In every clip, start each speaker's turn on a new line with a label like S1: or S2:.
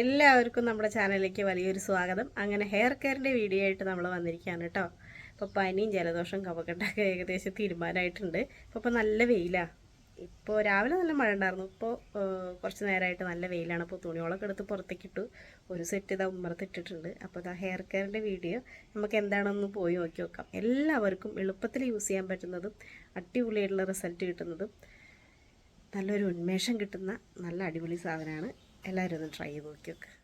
S1: എല്ലാവർക്കും നമ്മുടെ ചാനലിലേക്ക് വലിയൊരു സ്വാഗതം. അങ്ങനെ ഹെയർ കെയറിന്റെ വീഡിയോ ആയിട്ട് നമ്മൾ വന്നിരിക്കുകയാണ് കേട്ടോ. ഇപ്പോൾ പനിയും ജലദോഷം കഫക്കെട്ടൊക്കെ ഏകദേശം തീരുമാനമായിട്ടുണ്ട്. ഇപ്പോൾ ഇപ്പോൾ നല്ല വെയിലാണ് ഇപ്പോൾ രാവിലെ നല്ല മഴ ഉണ്ടായിരുന്നു. ഇപ്പോൾ കുറച്ച് നേരമായിട്ട് നല്ല വെയിലാണ്. അപ്പോൾ തുണികളൊക്കെ എടുത്ത് പുറത്തേക്ക് ഇട്ടു. ഒരു സെറ്റ് ഇതാ ഉമ്മറത്തിട്ടിട്ടുണ്ട് അപ്പോൾ ഇതാ ഹെയർ കെയറിന്റെ വീഡിയോ നമുക്ക് എന്താണെന്ന് പോയി നോക്കി നോക്കാം. എല്ലാവർക്കും എളുപ്പത്തിൽ യൂസ് ചെയ്യാൻ പറ്റുന്നതും അടിപൊളിയായിട്ടുള്ള റിസൾട്ട് കിട്ടുന്നതും നല്ലൊരു ഉന്മേഷം കിട്ടുന്ന നല്ല അടിപൊളി സാധനമാണ് എല്ലാവരും ഒന്ന് ട്രൈ ചെയ്ത് നോക്കി നോക്കുക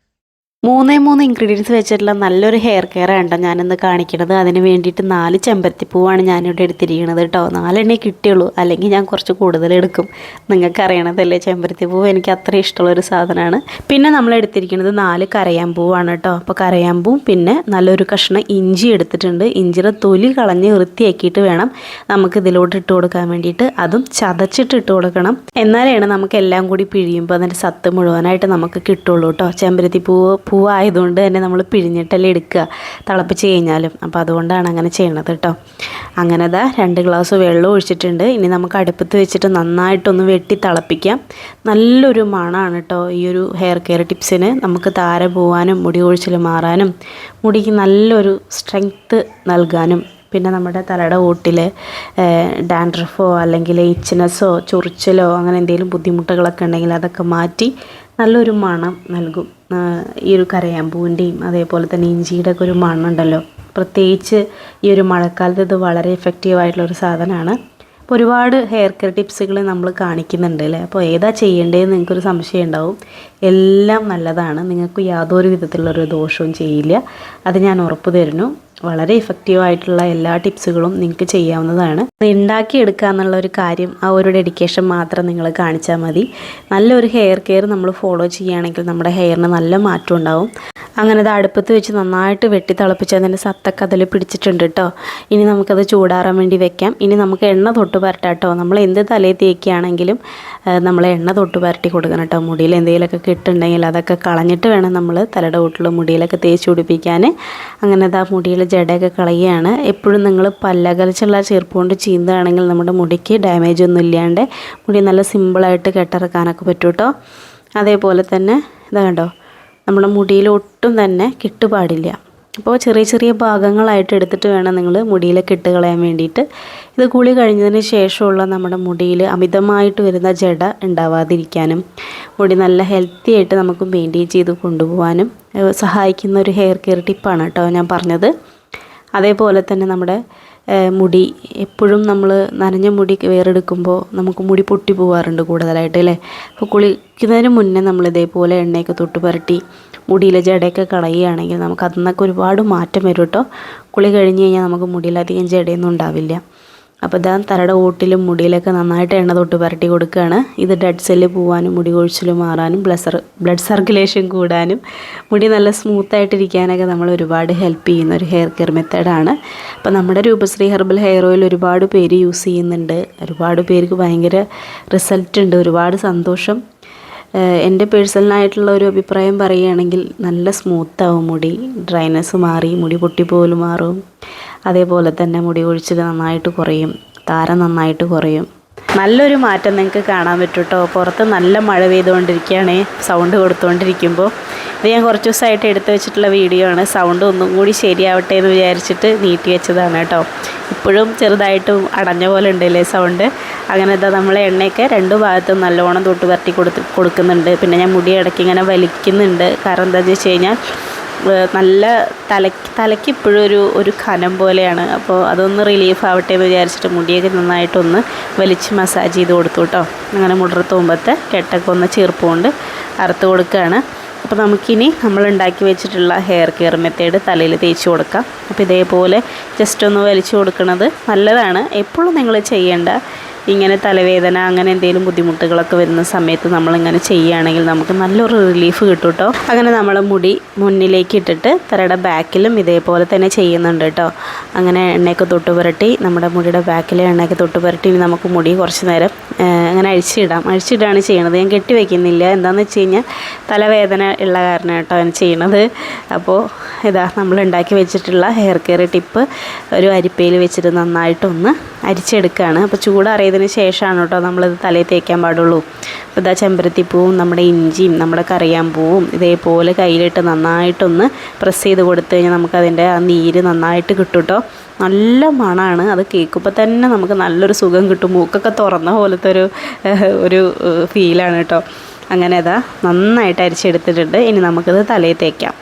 S2: മൂന്നേ മൂന്ന് ഇൻഗ്രീഡിയൻസ് വെച്ചിട്ടുള്ള നല്ലൊരു ഹെയർ കെയർ ആണ് ഞാനിന്ന് കാണിക്കണത്. അതിന് വേണ്ടിയിട്ട് നാല് ചെമ്പരത്തിപ്പൂവാണ് ഞാനിവിടെ എടുത്തിരിക്കുന്നത് കേട്ടോ. നാലെണ്ണേ കിട്ടിയുള്ളൂ. അല്ലെങ്കിൽ ഞാൻ കുറച്ച് കൂടുതൽ എടുക്കും. നിങ്ങൾക്ക് അറിയണതല്ലേ ചെമ്പരത്തിപ്പൂവ് എനിക്ക് അത്ര ഇഷ്ടമുള്ളൊരു സാധനമാണ്. പിന്നെ നമ്മൾ എടുത്തിരിക്കുന്നത് നാല് കരയാമ്പൂവാണ് കേട്ടോ. അപ്പോൾ കരയാമ്പൂവും പിന്നെ നല്ലൊരു കഷ്ണം ഇഞ്ചി എടുത്തിട്ടുണ്ട്. ഇഞ്ചിയുടെ തൊലി കളഞ്ഞ് വൃത്തിയാക്കിയിട്ട് വേണം നമുക്ക് ഇതിലോട്ട് ഇട്ട് കൊടുക്കാൻ വേണ്ടിയിട്ട്. അതും ചതച്ചിട്ട് ഇട്ട് കൊടുക്കണം. എന്നാലാണ് നമുക്ക് എല്ലാം കൂടി പിഴിയുമ്പോൾ അതിന്റെ സത്ത് മുഴുവനായിട്ട് നമുക്ക് കിട്ടുള്ളൂ കേട്ടോ. ചെമ്പരത്തി പൂവ് പൂവായതുകൊണ്ട് തന്നെ നമ്മൾ പിഴിഞ്ഞിട്ടല്ലേ എടുക്കുക. തിളപ്പിച്ച് കഴിഞ്ഞാലും. അപ്പോൾ അതുകൊണ്ടാണ് അങ്ങനെ ചെയ്യണത് കേട്ടോ. അങ്ങനെ ദാ രണ്ട് ഗ്ലാസ് വെള്ളം ഒഴിച്ചിട്ടുണ്ട്. ഇനി നമുക്ക് അടുപ്പത്ത് വെച്ചിട്ട് നന്നായിട്ടൊന്ന് വെട്ടി തിളപ്പിക്കാം. നല്ലൊരു മണമാണ് കേട്ടോ ഈ ഒരു ഹെയർ കെയർ ടിപ്സിന്. നമുക്ക് താര പോവാനും മുടി കൊഴിച്ചിൽ മാറാനും മുടിക്ക് നല്ലൊരു സ്ട്രെങ്ത്ത് നൽകാനും പിന്നെ നമ്മുടെ തലയുടെ ഓട്ടിൽ ഡാൻഡ്രഫോ അല്ലെങ്കിൽ ഇച്ചിനസോ ചൊറിച്ചിലോ അങ്ങനെ എന്തെങ്കിലും ബുദ്ധിമുട്ടുകളൊക്കെ ഉണ്ടെങ്കിൽ അതൊക്കെ മാറ്റി നല്ലൊരു മണം നൽകും. ഈ ഒരു കരയാമ്പൂവിന്റെയും അതേപോലെ തന്നെ ഇഞ്ചിയുടെ ഒക്കെ ഒരു മണമുണ്ടല്ലോ. പ്രത്യേകിച്ച് ഈ ഒരു മഴക്കാലത്ത് ഇത് വളരെ എഫക്റ്റീവ് ആയിട്ടുള്ള ഒരു സാധനമാണ്. അപ്പോൾ ഒരുപാട് ഹെയർ കെയർ ടിപ്സുകൾ നമ്മൾ കാണിക്കുന്നുണ്ട് അല്ലേ? അപ്പോൾ ഏതാ ചെയ്യേണ്ടതെന്ന് നിങ്ങൾക്കൊരു സംശയം ഉണ്ടാവും. എല്ലാം നല്ലതാണ്. നിങ്ങൾക്ക് യാതൊരു വിധത്തിലുള്ളൊരു ദോഷവും ചെയ്യില്ല. അത് ഞാൻ ഉറപ്പ് തരുന്നു. വളരെ എഫക്റ്റീവ് ആയിട്ടുള്ള എല്ലാ ടിപ്സുകളും നിങ്ങൾക്ക് ചെയ്യാവുന്നതാണ്. ഉണ്ടാക്കി ഉണ്ടാക്കിയെടുക്കുക എന്നുള്ള ഒരു കാര്യം ആ ഒരു ഡെഡിക്കേഷൻ മാത്രം നിങ്ങൾ കാണിച്ചാൽ മതി. നല്ലൊരു ഹെയർ കെയർ നമ്മൾ ഫോളോ ചെയ്യുകയാണെങ്കിൽ നമ്മുടെ ഹെയറിന് നല്ല മാറ്റം ഉണ്ടാവും. അങ്ങനെ അത് അടുപ്പത്ത് വെച്ച് നന്നായിട്ട് വെട്ടി തിളപ്പിച്ച് അതിന്റെ സത്തൊക്കെ അതിൽ പിടിച്ചിട്ടുണ്ട് കേട്ടോ ഇനി നമുക്കത് ചൂടാറാൻ വേണ്ടി വെക്കാം. ഇനി നമുക്ക് എണ്ണ തൊട്ട് പരട്ടാം കേട്ടോ നമ്മൾ എന്ത് തലയിൽ തേക്കുകയാണെങ്കിലും നമ്മൾ എണ്ണ തൊട്ട് പരട്ടി കൊടുക്കണം കേട്ടോ മുടിയിൽ എന്തെങ്കിലുമൊക്കെ കിട്ടുണ്ടെങ്കിൽ അതൊക്കെ കളഞ്ഞിട്ട് വേണം നമ്മൾ തലയുടെ കൂട്ടിലുള്ള മുടിയിലൊക്കെ തേച്ച് പിടിപ്പിക്കാൻ അങ്ങനെ അത് ആ മുടിയിൽ ജടയൊക്കെ കളയുകയാണ്. എപ്പോഴും നിങ്ങൾ പല്ലകലച്ചുള്ള ചെറുപ്പ് കൊണ്ട് ചീന്തുകയാണെങ്കിൽ നമ്മുടെ മുടിക്ക് ഡാമേജ് ഒന്നും ഇല്ലാണ്ട് മുടി നല്ല സിമ്പിളായിട്ട് കെട്ടിറക്കാനൊക്കെ പറ്റും കേട്ടോ അതേപോലെ തന്നെ ഇതാ കണ്ടോ നമ്മുടെ മുടിയിൽ ഒട്ടും തന്നെ കിട്ടുപാടില്ല. അപ്പോൾ ചെറിയ ചെറിയ ഭാഗങ്ങളായിട്ട് എടുത്തിട്ട് വേണം നിങ്ങൾ മുടിയിലെ കെട്ട് കളയാൻ വേണ്ടിയിട്ട്. ഇത് കുളി കഴിഞ്ഞതിന് ശേഷമുള്ള നമ്മുടെ മുടിയിൽ അമിതമായിട്ട് വരുന്ന ജട ഉണ്ടാവാതിരിക്കാനും മുടി നല്ല ഹെൽത്തി ആയിട്ട് നമുക്ക് മെയിന്റെയിൻ ചെയ്ത് കൊണ്ടുപോകാനും സഹായിക്കുന്ന ഒരു ഹെയർ കെയർ ടിപ്പാണ് കേട്ടോ ഞാൻ പറഞ്ഞത്. അതേപോലെ തന്നെ നമ്മുടെ മുടി. എപ്പോഴും നമ്മൾ നനഞ്ഞ മുടി വേറെടുക്കുമ്പോൾ നമുക്ക് മുടി പൊട്ടി പോകാറുണ്ട് കൂടുതലായിട്ട് അല്ലേ? അപ്പോൾ കുളിക്കുന്നതിന് മുന്നേ നമ്മൾ ഇതേപോലെ എണ്ണയൊക്കെ തൊട്ട് പുരട്ടി മുടിയിലെ ജടയൊക്കെ കളയുകയാണെങ്കിൽ നമുക്ക് അതിൽ നിന്നൊക്കെ ഒരുപാട് മാറ്റം വരും കേട്ടോ കുളി കഴിഞ്ഞ് കഴിഞ്ഞാൽ നമുക്ക് മുടിയിലധികം ജടയൊന്നും ഉണ്ടാവില്ല. അപ്പോൾ ഇതാ തലയുടെ ഓട്ടിലും മുടിയിലൊക്കെ നന്നായിട്ട് എണ്ണ തൊട്ട് പുരട്ടി കൊടുക്കുകയാണ്. ഇത് ഡെഡ് സെല്ല് പോവാനും മുടി കൊഴിച്ചിൽ മാറാനും ബ്ലഡ് ബ്ലഡ് സർക്കുലേഷൻ കൂടാനും മുടി നല്ല സ്മൂത്തായിട്ടിരിക്കാനൊക്കെ നമ്മൾ ഒരുപാട് ഹെൽപ്പ് ചെയ്യുന്ന ഒരു ഹെയർ കെയർ മെത്തേഡാണ് അപ്പോൾ നമ്മുടെ രൂപശ്രീ ഹെർബൽ ഹെയർ ഓയിൽ ഒരുപാട് പേര് യൂസ് ചെയ്യുന്നുണ്ട്. ഒരുപാട് പേർക്ക് ഭയങ്കര റിസൾട്ട് ഉണ്ട്. ഒരുപാട് സന്തോഷം. എന്റെ പേഴ്സണലായിട്ടുള്ള ഒരു അഭിപ്രായം പറയുകയാണെങ്കിൽ നല്ല സ്മൂത്താവും മുടി. ഡ്രൈനസ് മാറി മുടി പൊട്ടിപ്പോലും മാറും. അതേപോലെ തന്നെ മുടി കൊഴിച്ചിൽ നന്നായിട്ട് കുറയും. താരം നന്നായിട്ട് കുറയും. നല്ലൊരു മാറ്റം നിങ്ങൾക്ക് കാണാൻ പറ്റും കേട്ടോ പുറത്ത് നല്ല മഴ പെയ്തുകൊണ്ടിരിക്കുകയാണ്. സൗണ്ട് കൊടുത്തുകൊണ്ടിരിക്കുമ്പോൾ. ഇത് ഞാൻ കുറച്ച് ദിവസമായിട്ട് എടുത്തു വെച്ചിട്ടുള്ള വീഡിയോ ആണ്. സൗണ്ട് ഒന്നും കൂടി ശരിയാവട്ടെ എന്ന് വിചാരിച്ചിട്ട് നീട്ടി വെച്ചതാണ് കേട്ടോ. ഇപ്പോഴും ചെറുതായിട്ട് അടഞ്ഞ പോലെ ഉണ്ടല്ലേ സൗണ്ട് അങ്ങനെ ഇതാ നമ്മൾ എണ്ണയൊക്കെ രണ്ട് ഭാഗത്തും നല്ലോണം തൊട്ട് പരട്ടി കൊടുത്ത് കൊടുക്കുന്നുണ്ട്. പിന്നെ ഞാൻ മുടി ഇടയ്ക്ക് ഇങ്ങനെ വലിക്കുന്നുണ്ട്. കാരണം എന്താണെന്ന് വെച്ച് കഴിഞ്ഞാൽ നല്ല തലയ്ക്ക് തലയ്ക്ക് ഇപ്പോഴും ഒരു ഒരു കനം പോലെയാണ്. അപ്പോൾ അതൊന്ന് റിലീഫ് ആവട്ടെ എന്ന് വിചാരിച്ചിട്ട് മുടിയൊക്കെ നന്നായിട്ടൊന്ന് വലിച്ച് മസാജ് ചെയ്ത് കൊടുത്തു കേട്ടോ. അങ്ങനെ മുടർത്ത് മുമ്പത്തെ കെട്ടൊക്കെ ഒന്ന് ചീർപ്പുകൊണ്ട് അറുത്ത് കൊടുക്കുകയാണ്. അപ്പോൾ നമുക്കിനി നമ്മൾ ഉണ്ടാക്കി വെച്ചിട്ടുള്ള ഹെയർ കെയർ മെത്തേഡ് തലയിൽ തേച്ച് കൊടുക്കാം. അപ്പോൾ ഇതേപോലെ ജസ്റ്റ് ഒന്ന് വലിച്ചു കൊടുക്കുന്നത് നല്ലതാണ്. എപ്പോഴും നിങ്ങൾ ചെയ്യേണ്ട ഇങ്ങനെ തലവേദന അങ്ങനെ എന്തെങ്കിലും ബുദ്ധിമുട്ടുകളൊക്കെ വരുന്ന സമയത്ത് നമ്മളിങ്ങനെ ചെയ്യുകയാണെങ്കിൽ നമുക്ക് നല്ലൊരു റിലീഫ് കിട്ടും കേട്ടോ അങ്ങനെ നമ്മൾ മുടി മുന്നിലേക്ക് ഇട്ടിട്ട് തലയുടെ ബാക്കിലും ഇതേപോലെ തന്നെ ചെയ്യുന്നുണ്ട് കേട്ടോ അങ്ങനെ എണ്ണയൊക്കെ തൊട്ട് പുരട്ടി നമ്മുടെ മുടിയുടെ ബാക്കിലെ എണ്ണയൊക്കെ തൊട്ട് പുരട്ടി ഇനി നമുക്ക് മുടി കുറച്ച് നേരം അങ്ങനെ അഴിച്ചിടാം. അഴിച്ചിടാണ് ചെയ്യണത്. ഞാൻ കെട്ടി വയ്ക്കുന്നില്ല എന്താണെന്ന് വെച്ച് കഴിഞ്ഞാൽ തലവേദന ഉള്ള കാരണം കേട്ടോ ഞാൻ ചെയ്യണത്. അപ്പോൾ ഇതാ നമ്മൾ ഉണ്ടാക്കി വെച്ചിട്ടുള്ള ഹെയർ കെയർ ടിപ്പ് ഒരു അരിപ്പയിൽ വെച്ചിട്ട് നന്നായിട്ടൊന്ന് അരിച്ചെടുക്കുകയാണ്. അപ്പോൾ ചൂടറിയതിന് ശേഷമാണ് കേട്ടോ നമ്മളിത് തലയിൽ തേക്കാൻ പാടുള്ളൂ. അപ്പോൾ ഇതാ ചെമ്പരത്തിപ്പൂവും നമ്മുടെ ഇഞ്ചിയും നമ്മുടെ കറിയാമ്പൂവും ഇതേപോലെ കയ്യിലിട്ട് നന്നായിട്ടൊന്ന് പ്രസ് ചെയ്ത് കൊടുത്തു കഴിഞ്ഞാൽ നമുക്കതിന്റെ ആ നീര് നന്നായിട്ട് കിട്ടും കേട്ടോ. നല്ല മണമാണ് അത് കേൾക്കുമ്പോൾ തന്നെ നമുക്ക് നല്ലൊരു സുഖം കിട്ടും. മൂക്കൊക്കെ തുറന്ന പോലത്തെ ഒരു ഒരു ഫീലാണ് കേട്ടോ. അങ്ങനെ അതാ നന്നായിട്ട് അരിച്ചെടുത്തിട്ടുണ്ട്. ഇനി നമുക്കത് തലയിൽ തേക്കാം.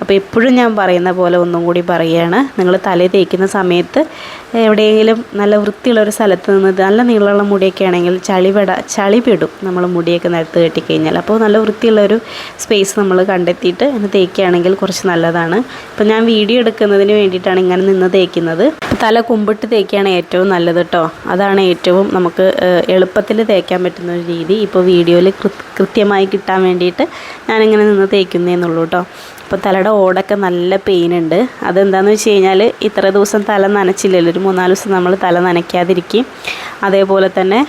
S2: അപ്പോൾ എപ്പോഴും ഞാൻ പറയുന്ന പോലെ ഒന്നും കൂടി പറയുകയാണ്. നിങ്ങൾ തല തേക്കുന്ന സമയത്ത് എവിടെയെങ്കിലും നല്ല വൃത്തിയുള്ള ഒരു സ്ഥലത്ത് നിന്ന് നല്ല നീളമുള്ള മുടിയൊക്കെ ആണെങ്കിൽ ചളിപെട ചളി പെടും നമ്മൾ മുടിയൊക്കെ നിരത്ത് കെട്ടിക്കഴിഞ്ഞാൽ. അപ്പോൾ നല്ല വൃത്തിയുള്ള ഒരു സ്പേസ് നമ്മൾ കണ്ടെത്തിയിട്ട് അത് തേക്കുകയാണെങ്കിൽ കുറച്ച് നല്ലതാണ്. ഇപ്പോൾ ഞാൻ വീഡിയോ എടുക്കുന്നതിന് വേണ്ടിയിട്ടാണ് ഇങ്ങനെ നിന്ന് തേക്കുന്നത്. തല കുമ്പിട്ട് തേക്കുകയാണ് ഏറ്റവും നല്ലത് കേട്ടോ. അതാണ് ഏറ്റവും നമുക്ക് എളുപ്പത്തിൽ തേക്കാൻ പറ്റുന്ന ഒരു രീതി. ഇപ്പോൾ വീഡിയോയിൽ കൃത്യമായി കിട്ടാൻ വേണ്ടിയിട്ട് ഞാനിങ്ങനെ നിന്ന് തേക്കുന്നേന്നുള്ളൂ കേട്ടോ. അപ്പോൾ തലയുടെ ഓടൊക്കെ നല്ല പെയിൻ ഉണ്ട്. അതെന്താണെന്ന് വെച്ച് കഴിഞ്ഞാൽ ഇത്ര ദിവസം തല നനച്ചില്ലല്ലോ ഒരു മൂന്നാൽ ദിവസം നമ്മൾ തല നനയ്ക്കാതിരിക്കും. അതേപോലെ തന്നെ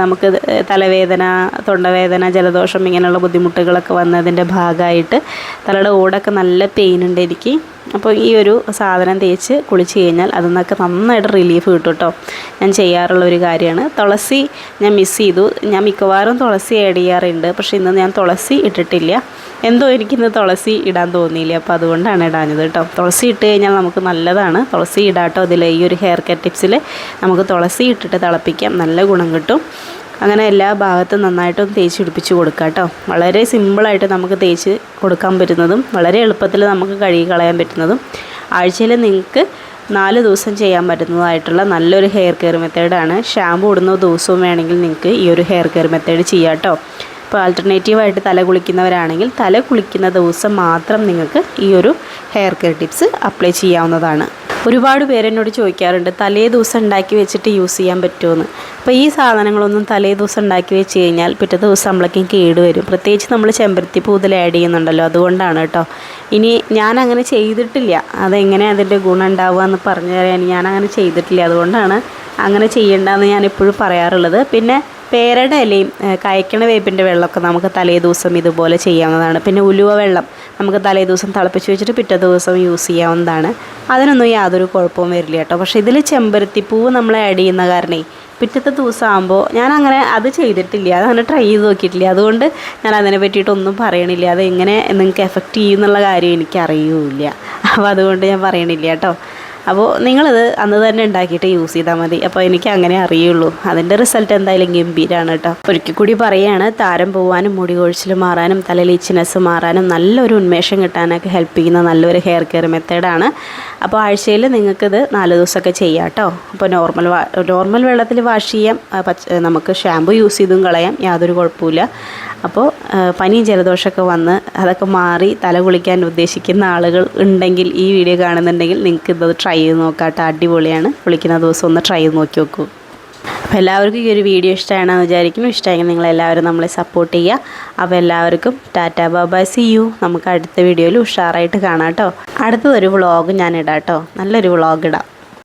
S2: നമുക്ക് തലവേദന തൊണ്ടവേദന ജലദോഷം ഇങ്ങനെയുള്ള ബുദ്ധിമുട്ടുകളൊക്കെ വന്നതിന്റെ ഭാഗമായിട്ട് തലയുടെ ഓടൊക്കെ നല്ല പെയിൻ ഉണ്ട് എനിക്ക്. അപ്പോൾ ഈ ഒരു സാധനം തേച്ച് കുളിച്ച് കഴിഞ്ഞാൽ അതിൽ നിന്നൊക്കെ നന്നായിട്ട് റിലീഫ് കിട്ടും കേട്ടോ. ഞാൻ ചെയ്യാറുള്ള ഒരു കാര്യമാണ്. തുളസി ഞാൻ മിസ് ചെയ്തു. ഞാൻ മിക്കവാറും തുളസി ആഡ് ചെയ്യാറുണ്ട്. പക്ഷേ ഇന്ന് ഞാൻ തുളസി ഇട്ടിട്ടില്ല. എന്തോ എനിക്കിന്ന് തുളസി ഇടാൻ തോന്നിയില്ല. അപ്പോൾ അതുകൊണ്ടാണ് ഇടാഞ്ഞത് കേട്ടോ. തുളസി ഇട്ട് കഴിഞ്ഞാൽ നമുക്ക് നല്ലതാണ്. തുളസി ഇടാട്ടോ. അതിൽ ഈ ഒരു ഹെയർ കെയർ ടിപ്സിൽ നമുക്ക് തുളസി ഇട്ടിട്ട് തിളപ്പിക്കാം. നല്ല ഗുണം കിട്ടും. അങ്ങനെ എല്ലാ ഭാഗത്തും നന്നായിട്ടും തേച്ച് പിടിപ്പിച്ച് കൊടുക്കുക കേട്ടോ. വളരെ സിമ്പിളായിട്ട് നമുക്ക് തേച്ച് കൊടുക്കാൻ പറ്റുന്നതും വളരെ എളുപ്പത്തിൽ നമുക്ക് കഴുകി കളയാൻ പറ്റുന്നതും ആഴ്ചയിൽ നിങ്ങൾക്ക് നാല് ദിവസം ചെയ്യാൻ പറ്റുന്നതായിട്ടുള്ള നല്ലൊരു ഹെയർ കെയർ മെത്തേഡാണ് ഷാമ്പു ഇടുന്ന ദിവസവും വേണമെങ്കിൽ നിങ്ങൾക്ക് ഈ ഒരു ഹെയർ കെയർ മെത്തേഡ് ചെയ്യാം കേട്ടോ. ഇപ്പോൾ ആൾട്ടർനേറ്റീവായിട്ട് തല കുളിക്കുന്നവരാണെങ്കിൽ തല കുളിക്കുന്ന ദിവസം മാത്രം നിങ്ങൾക്ക് ഈ ഒരു ഹെയർ കെയർ ടിപ്സ് അപ്ലൈ ചെയ്യാവുന്നതാണ്. ഒരുപാട് പേരെന്നോട് ചോദിക്കാറുണ്ട് തലേ ദിവസം ഉണ്ടാക്കി വെച്ചിട്ട് യൂസ് ചെയ്യാൻ പറ്റുമെന്ന്? അപ്പോൾ ഈ സാധനങ്ങളൊന്നും തലേ ദിവസം ഉണ്ടാക്കി വെച്ച് കഴിഞ്ഞാൽ പിറ്റേ ദിവസം നമ്മളേക്കും കേട് വരും. പ്രത്യേകിച്ച് നമ്മൾ ചെമ്പരത്തി പൂതൽ ആഡ് ചെയ്യുന്നുണ്ടല്ലോ അതുകൊണ്ടാണ് കേട്ടോ. ഇനി ഞാൻ അങ്ങനെ ചെയ്തിട്ടില്ല. അതെങ്ങനെ അതിന്റെ ഗുണം ഉണ്ടാവുക എന്ന് പറഞ്ഞു തരാൻ ഞാൻ അങ്ങനെ ചെയ്തിട്ടില്ല. അതുകൊണ്ടാണ് അങ്ങനെ ചെയ്യേണ്ടതെന്ന് ഞാൻ എപ്പോഴും പറയാറുള്ളത്. പിന്നെ പേരയുടെ ഇലയും കയക്കണ വേപ്പിന്റെ വെള്ളമൊക്കെ നമുക്ക് തലേ ദിവസം ഇതുപോലെ ചെയ്യാവുന്നതാണ്. പിന്നെ ഉലുവ വെള്ളം നമുക്ക് തലേ ദിവസം തിളപ്പിച്ച് വെച്ചിട്ട് പിറ്റേ ദിവസം യൂസ് ചെയ്യാവുന്നതാണ്. അതിനൊന്നും യാതൊരു കുഴപ്പവും വരില്ല കേട്ടോ. പക്ഷേ ഇതിൽ ചെമ്പരത്തിപ്പൂവ് നമ്മൾ ആഡ് ചെയ്യുന്ന കാരണേ പിറ്റത്തെ ദിവസം ആകുമ്പോൾ ഞാൻ അങ്ങനെ അത് ചെയ്തിട്ടില്ല അതങ്ങനെ ട്രൈ ചെയ്ത് നോക്കിയിട്ടില്ല. അതുകൊണ്ട് ഞാൻ അതിനെ പറ്റിയിട്ടൊന്നും പറയണില്ല. അത് എങ്ങനെ നിങ്ങൾക്ക് എഫക്റ്റ് ചെയ്യുന്നുള്ള കാര്യം എനിക്ക് അറിയൂല അപ്പോൾ അതുകൊണ്ട് ഞാൻ പറയണില്ല കേട്ടോ. അപ്പോൾ നിങ്ങളിത് അന്ന് തന്നെ ഉണ്ടാക്കിയിട്ട് യൂസ് ചെയ്താൽ മതി. അപ്പോൾ എനിക്ക് അങ്ങനെ അറിയുള്ളൂ. അതിന്റെ റിസൾട്ട് എന്തായാലും ഗംഭീരാണ് കേട്ടോ. ഒരിക്കൽ കൂടി പറയുകയാണ് താരം പോവാനും മുടി കൊഴിച്ചിൽ മാറാനും തലയിൽ ഇച്ചിനെസ് മാറാനും നല്ലൊരു ഉന്മേഷം കിട്ടാനൊക്കെ ഹെൽപ്പ് ചെയ്യുന്ന നല്ലൊരു ഹെയർ കെയർ മെത്തേഡാണ് അപ്പോൾ ആഴ്ചയിൽ നിങ്ങൾക്കിത് നാല് ദിവസമൊക്കെ ചെയ്യാം കേട്ടോ. അപ്പോൾ നോർമൽ നോർമൽ വെള്ളത്തിൽ വാഷ് ചെയ്യാം. നമുക്ക് ഷാമ്പു യൂസ് ചെയ്തും കളയാം. യാതൊരു കുഴപ്പമില്ല അപ്പോൾ പനിയും ജലദോഷമൊക്കെ വന്ന് അതൊക്കെ മാറി തല കുളിക്കാൻ ഉദ്ദേശിക്കുന്ന ആളുകൾ ഉണ്ടെങ്കിൽ ഈ വീഡിയോ കാണുന്നുണ്ടെങ്കിൽ നിങ്ങൾക്ക് ഇത് ട്രൈ ചെയ്ത് നോക്കാം കേട്ടോ അടിപൊളിയാണ്. വിളിക്കുന്ന ദിവസം ഒന്ന് ട്രൈ ചെയ്ത് നോക്കി നോക്കൂ. അപ്പോൾ എല്ലാവർക്കും ഈ ഒരു വീഡിയോ ഇഷ്ടമാണെന്ന് വിചാരിക്കുന്നു. ഇഷ്ടമെങ്കിൽ നിങ്ങളെല്ലാവരും നമ്മളെ സപ്പോർട്ട് ചെയ്യുക. അപ്പോൾ എല്ലാവർക്കും ടാറ്റ ബാബാ സി യു നമുക്ക് അടുത്ത വീഡിയോയിൽ ഉഷാറായിട്ട് കാണാം കേട്ടോ. അടുത്തതൊരു വ്ളോഗ് ഞാൻ ഇടാം കേട്ടോ. നല്ലൊരു വ്ളോഗ് ഇടാം.